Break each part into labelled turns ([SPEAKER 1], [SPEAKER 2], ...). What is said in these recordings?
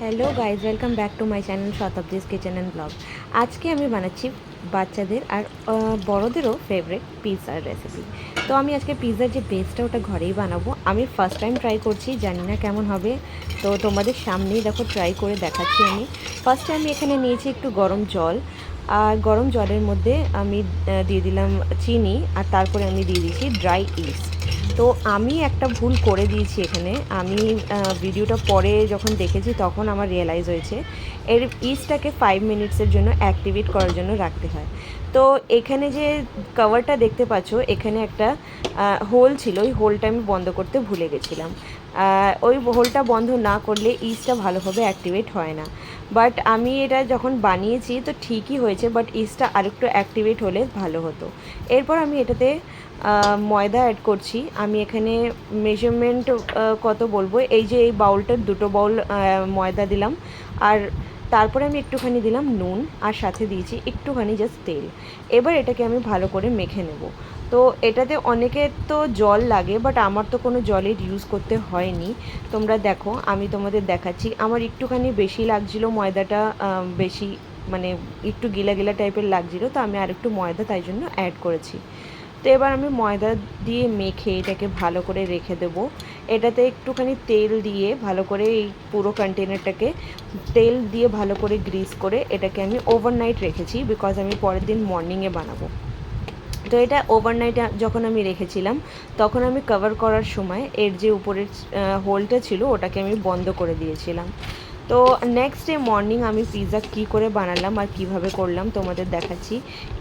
[SPEAKER 1] Hello guys welcome back to my channel Shatabdi's kitchen and blog আজকে আমি বানাচ্ছি বাচ্চাদের আর বড়োদেরও ফেভারিট পিৎজার রেসিপি তো আমি আজকে পিৎজার যে বেসটা ওটা ঘরেই বানাবো। আমি ফার্স্ট টাইম ট্রাই করছি, জানি না কেমন হবে। তো তোমাদের সামনেই দেখো ট্রাই করে দেখাচ্ছি আমি। ফার্স্টে আমি এখানে নিয়েছি একটু গরম জল। আর গরম জলের মধ্যে আমি দিয়ে দিলাম চিনি। আর তারপরে আমি দিয়ে দিয়েছি ড্রাই ইস্ট তো আমি একটা ভুল করে দিয়েছি এখানে। আমি ভিডিওটা পরে যখন দেখেছি তখন আমার রিয়েলাইজ হয়েছে, এর ইস্টটাকে ফাইভ মিনিটসের জন্য অ্যাক্টিভেট করার জন্য রাখতে হয়। তো এখানে যে কভারটা দেখতে পাচ্ছ, এখানে একটা হোল ছিল, ওই হোলটা আমি বন্ধ করতে ভুলে গেছিলাম। ওই হোলটা বন্ধ না করলে ইস্টটা ভালোভাবে অ্যাক্টিভেট হয় না। বাট আমি এটা যখন বানিয়েছি, তো ঠিকই হয়েছে বাট ইস্টটা আরেকটু অ্যাক্টিভেট হলে ভালো হতো। এরপর আমি এটাতে ময়দা অ্যাড করছি। আমি এখানে মেজারমেন্ট কত বলব? এই যে এই বাউলটার দুটো বাউল ময়দা দিলাম। আর তারপরে আমি একটুখানি দিলাম নুন আর সাথে দিয়েছি একটুখানি জাস্ট তেল। এবার এটাকে আমি ভালো করে মেখে নেব। তো এটাতে অনেকের তো জল লাগে বাট আমার তো কোনো জলের ইউজ করতে হয়নি। তোমরা দেখো, আমি তোমাদের দেখাচ্ছি। আমার একটুখানি বেশি লাগছিল, ময়দাটা বেশি মানে একটু গিলা গিলা টাইপের লাগছিল, তো আমি আর একটু ময়দা তাই জন্য অ্যাড করেছি। তো এবার আমি ময়দা দিয়ে মেখে এটাকে ভালো করে রেখে দেবো। এটাতে একটুখানি তেল দিয়ে ভালো করে এই পুরো কন্টেনারটাকে তেল দিয়ে ভালো করে গ্রিস করে এটাকে আমি ওভারনাইট রেখেছি বিকজ আমি পরের দিন মর্নিংয়ে বানাবো। তো এটা ওভারনাইটে যখন আমি রেখেছিলাম, তখন আমি কভার করার সময় এর যে উপরের হোলটা ছিল ওটাকে আমি বন্ধ করে দিয়েছিলাম। তো নেক্সট ডে মর্নিং আমি পিৎজা কী করে বানালাম আর কীভাবে করলাম তোমাদের দেখাচ্ছি।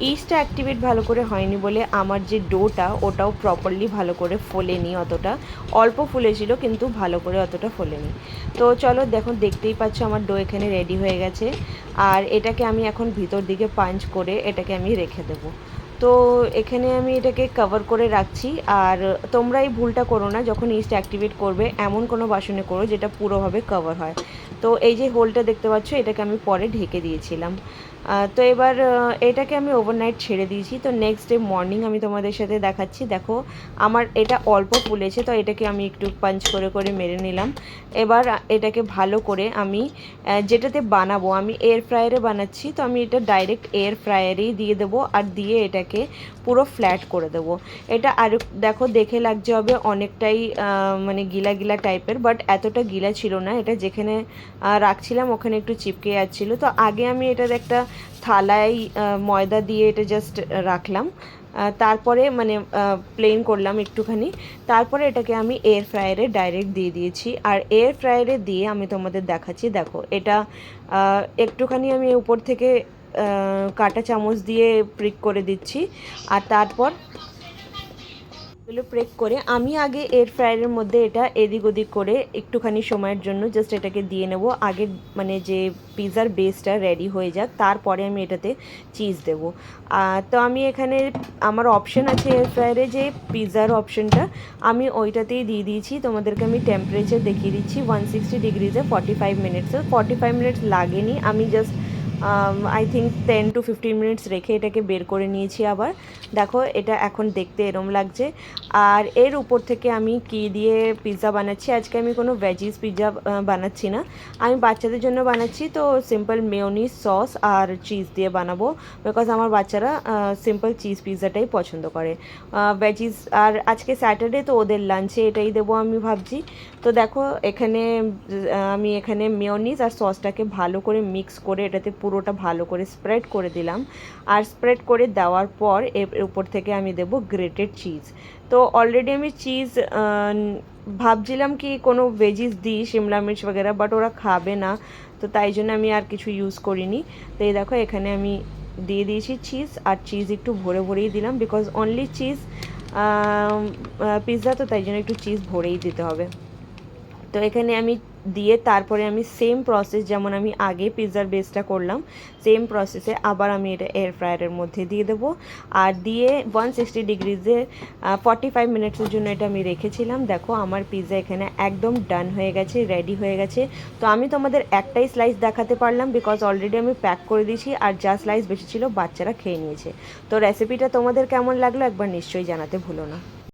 [SPEAKER 1] ইস্টটা অ্যাক্টিভেট ভালো করে হয়নি বলে আমার যে ডোটা, ওটাও প্রপারলি ভালো করে ফোলেনি অতটা। অল্প ফুলেছিল কিন্তু ভালো করে অতটা ফোলেনি। তো চলো দেখো, দেখতেই পাচ্ছ আমার ডো এখানে রেডি হয়ে গেছে। আর এটাকে আমি এখন ভিতর দিকে পাঞ্চ করে এটাকে আমি রেখে দেবো। তো এখানে আমি এটাকে কভার করে রাখছি। আর তোমরা এই ভুলটা করো না, যখন ইস্ট অ্যাক্টিভেট করবে, এমন কোনো বাসনে করো যেটা পুরোভাবে কভার হয়। তো এই যে হোলটা দেখতে পাচ্ছ, এটাকে আমি পরে ঢেকে দিয়েছিলাম। তো এবার এটাকে আমি ওভারনাইট ছেড়ে দিয়েছি। তো নেক্সট ডে মর্নিং আমি তোমাদের সাথে দেখাচ্ছি। দেখো, আমার এটা অল্প ফুলেছে, তো এটাকে আমি একটু পাঞ্চ করে করে মেরে নিলাম। এবার এটাকে ভালো করে আমি যেটাতে বানাবো, আমি এয়ার ফ্রায়ারে বানাচ্ছি। তো আমি এটা ডাইরেক্ট এয়ার ফ্রায়ারেই দিয়ে দেবো। আর দিয়ে এটাকে পুরো ফ্ল্যাট করে দেবো। এটা আর দেখো দেখে লাগছে হবে অনেকটাই মানে গিলা গিলা টাইপের বাট এতটা গিলা ছিল না। এটা যেখানে রাখছিলাম ওখানে একটু চিপকে যাচ্ছিল। তো আগে আমি এটার একটা থালায় ময়দা দিয়ে এটা জাস্ট রাখলাম। তারপরে মানে প্লেন করলাম একটুখানি। তারপরে এটাকে আমি এয়ার ফ্রায়ারে ডাইরেক্ট দিয়ে দিয়েছি। আর এয়ার ফ্রায়ারে দিয়ে আমি তোমাদের দেখাচ্ছি। দেখো, এটা একটুখানি আমি উপর থেকে কাঁটা চামচ দিয়ে প্রিক করে দিচ্ছি। আর তারপর এগুলো প্রেক করে আমি আগে এয়ার ফ্রায়ারের মধ্যে এটা এদিক ওদিক করে একটুখানি সময়ের জন্য জাস্ট এটাকে দিয়ে নেব। আগে মানে যে পিৎজার বেসটা রেডি হয়ে যাক, তারপরে আমি এটাতে চিজ দেব। তো আমি এখানে আমার অপশন আছে এয়ার ফ্রায়ারে যে পিৎজার অপশনটা আমি ওইটাতেই দিয়ে দিয়েছি। তোমাদেরকে আমি টেম্পারেচার দেখিয়ে দিচ্ছি। ওয়ান সিক্সটি ডিগ্রিজে ফর্টি ফাইভ মিনিটসে ফর্টি ফাইভ মিনিটস লাগেনি। আমি just I think ten to fifteen minutes রেখে এটাকে বের করে নিয়েছি আবার। দেখো, এটা এখন দেখতে এরম লাগছে। আর এর উপর থেকে আমি কি দিয়ে পিৎজা বানাচ্ছি? আজকে আমি কোনো ভেজিস পিৎজা বানাচ্ছি না। আমি বাচ্চাদের জন্য বানাচ্ছি, তো সিম্পল মেয়নিজ সস আর চিজ দিয়ে বানাবো। বিকজ আমার বাচ্চারা সিম্পল চিজ পিৎজাটাই পছন্দ করে। ভেজিস আর আজকে স্যাটারডে তো ওদের লাঞ্চে এটাই দেবো আমি ভাবছি। তো দেখো, এখানে আমি এখানে মেয়নিজ আর সসটাকে ভালো করে মিক্স করে এটাতে পুরোটা ভালো করে স্প্রেড করে দিলাম। আর স্প্রেড করে দেওয়ার পর এর উপর থেকে আমি দেব গ্রেটেড চিজ তো অলরেডি আমি চিজ ভাবছিলাম কি কোনো ভেজিস দিই শিমলা মির্চ বগেরা বাট ওরা খাবে না। তো তাই জন্য আমি আর কিছু ইউজ করিনি। তো এই দেখো, এখানে আমি দিয়ে দিয়েছি চিজ আর চিজ একটু ভরে ভরেই দিলাম বিকজ অনলি চিজ পিৎজা তো তাই জন্য একটু চিজ ভরেই দিতে হবে। তো এখানে আমি দিয়ে তারপরে আমি সেম প্রসেস যেমন আমি আগে পিৎজার বেসটা করলাম সেম প্রসেসে আবার আমি এটা এয়ার ফ্রায়ারের মধ্যে দিয়ে দেবো। আর দিয়ে ওয়ান সিক্সটি ডিগ্রিজে ফর্টি ফাইভ মিনিটসের জন্য এটা আমি রেখেছিলাম। দেখো আমার পিৎজা এখানে একদম ডান হয়ে গেছে রেডি হয়ে গেছে। তো আমি তোমাদের একটাই স্লাইস দেখাতে পারলাম বিকজ অলরেডি আমি প্যাক করে দিয়েছি আর যা স্লাইস বেশি ছিল বাচ্চারা খেয়ে নিয়েছে। তো রেসিপিটা তোমাদের কেমন লাগল একবার নিশ্চয়ই জানাতে ভুলো না।